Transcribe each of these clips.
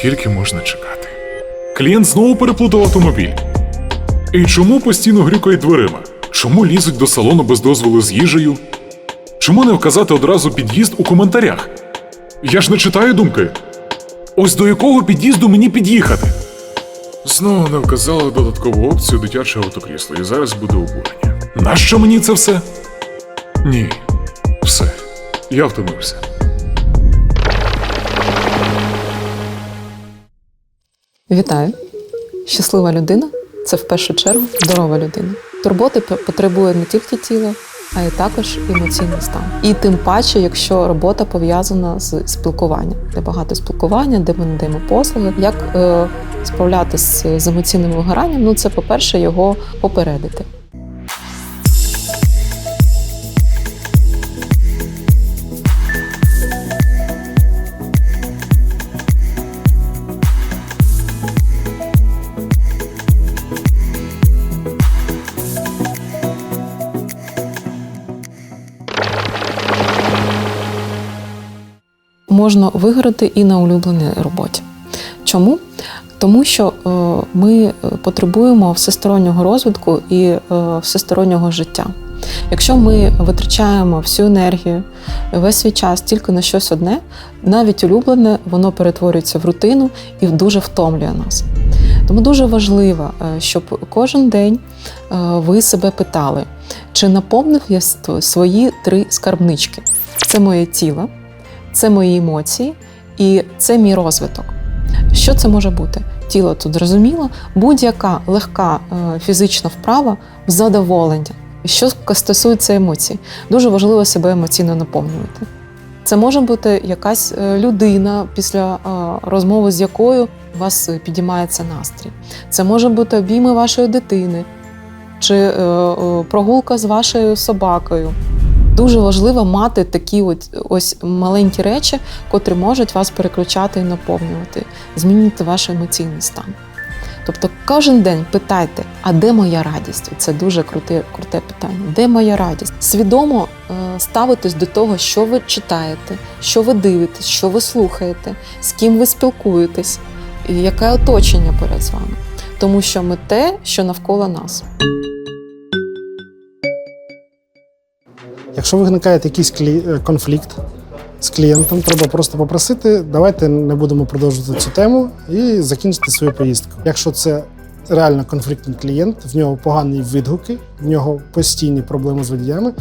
Скільки можна чекати? Клієнт знову переплутав автомобіль. І чому постійно грюкають дверима? Чому лізуть до салону без дозволу з їжею? Чому не вказати одразу під'їзд у коментарях? Я ж не читаю думки. Ось до якого під'їзду мені під'їхати? Знову не вказала додаткову опцію дитяче автокрісло, і зараз буде обурення. Нащо мені це все? Ні, все. Я втомився. Вітаю! Щаслива людина це в першу чергу здорова людина. Турботи потребує не тільки тіло, а й також емоційний стан. І тим паче, якщо робота пов'язана з спілкуванням, де багато спілкування, де ми надаємо послуги, як е, справлятися з емоційним вигоранням, ну це, по-перше, його попередити. Можна виграти і на улюбленій роботі. Чому? Тому що е, ми потребуємо всестороннього розвитку і е, всестороннього життя. Якщо ми витрачаємо всю енергію, весь свій час тільки на щось одне, навіть улюблене, воно перетворюється в рутину і дуже втомлює нас. Тому дуже важливо, е, щоб кожен день ви себе питали, чи наповнив я свої три скарбнички: це моє тіло, це мої емоції і це мій розвиток. Що це може бути? Тіло тут зрозуміло, будь-яка легка е, фізична вправа в задоволення. Що стосується емоцій, дуже важливо себе емоційно наповнювати. Це може бути якась е, людина, після е, розмови з якою у вас підіймається настрій. Це може бути обійми вашої дитини чи прогулка з вашою собакою. Дуже важливо мати такі от, ось маленькі речі, котрі можуть вас переключати і наповнювати, змінювати ваш емоційний стан. Тобто кожен день питайте, а де моя радість? Це дуже круте, круте питання. Де моя радість? Свідомо е, ставитись до того, що ви читаєте, що ви дивитесь, що ви слухаєте, з ким ви спілкуєтесь, і яке оточення поряд з вами. Тому що ми те, що навколо нас. Якщо виникає якийсь е, конфлікт з клієнтом, треба просто попросити, давайте не будемо продовжувати цю тему і закінчити свою поїздку. Якщо це реально конфліктний клієнт, в нього погані відгуки, в нього постійні проблеми з водіями,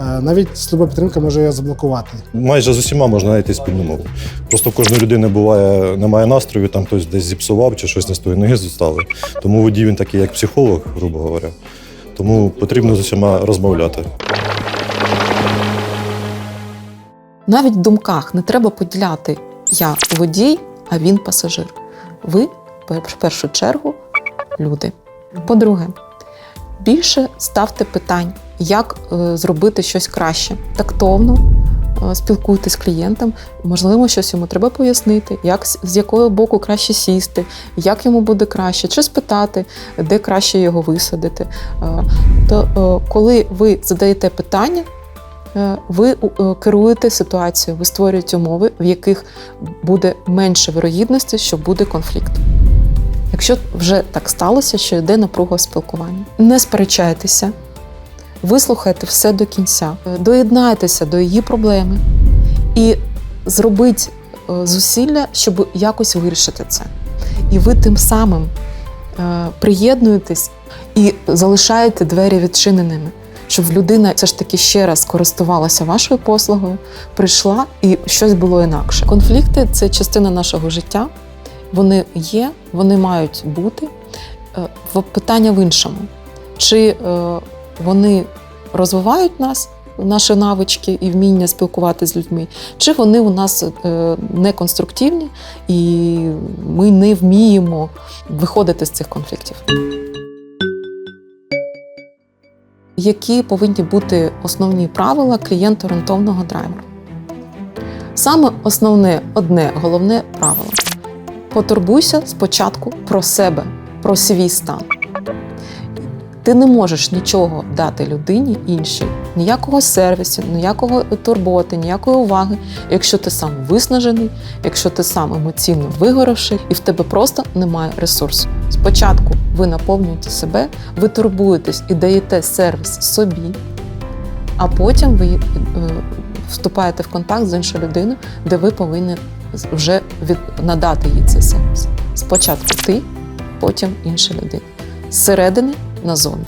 е, навіть служба підтримки може його заблокувати. Майже з усіма можна знайти спільну мову. Просто в кожної людини буває, немає настрою, там хтось десь зіпсував чи щось не з тої ноги зостали. Тому водій він такий, як психолог, грубо говоря. Тому потрібно з усіма розмовляти. Навіть в думках не треба поділяти я водій, а він пасажир. Ви в першу чергу люди. По-друге, більше ставте питань, як е, зробити щось краще. Тактовно е, спілкуйтесь з клієнтом, можливо, щось йому треба пояснити, як з- якого боку краще сісти, як йому буде краще, чи спитати, де краще його висадити. Е, То коли ви задаєте питання, ви е, керуєте ситуацією, ви створюєте умови, в яких буде менше вирогідності, що буде конфлікт. Якщо вже так сталося, що йде напруга спілкування, не сперечайтеся, вислухайте все до кінця, е, доєднайтеся до її проблеми і зробіть е, зусилля, щоб якось вирішити це. І ви тим самим е, приєднуєтесь і залишаєте двері відчиненими щоб людина все ж таки ще раз користувалася вашою послугою, прийшла і щось було інакше. Конфлікти це частина нашого життя. Вони є, вони мають бути. Е, Питання в іншому: чи е, вони розвивають нас, наші навички і вміння спілкуватися з людьми, чи вони у нас е, неконструктивні і ми не вміємо виходити з цих конфліктів які повинні бути основні правила клієнт-орієнтовного драйвера. Саме основне, одне головне правило: потурбуйся спочатку про себе, про свій стан. Ти не можеш нічого дати людині іншій, ніякого сервісу, ніякого турботи, ніякої уваги, якщо ти сам виснажений, якщо ти сам емоційно вигоравший, і в тебе просто немає ресурсу. Спочатку ви наповнюєте себе, ви турбуєтесь і даєте сервіс собі, а потім ви е, вступаєте в контакт з іншою людиною, де ви повинні вже від, надати їй цей сервіс. Спочатку ти, потім інша людина. Зсередини назовні.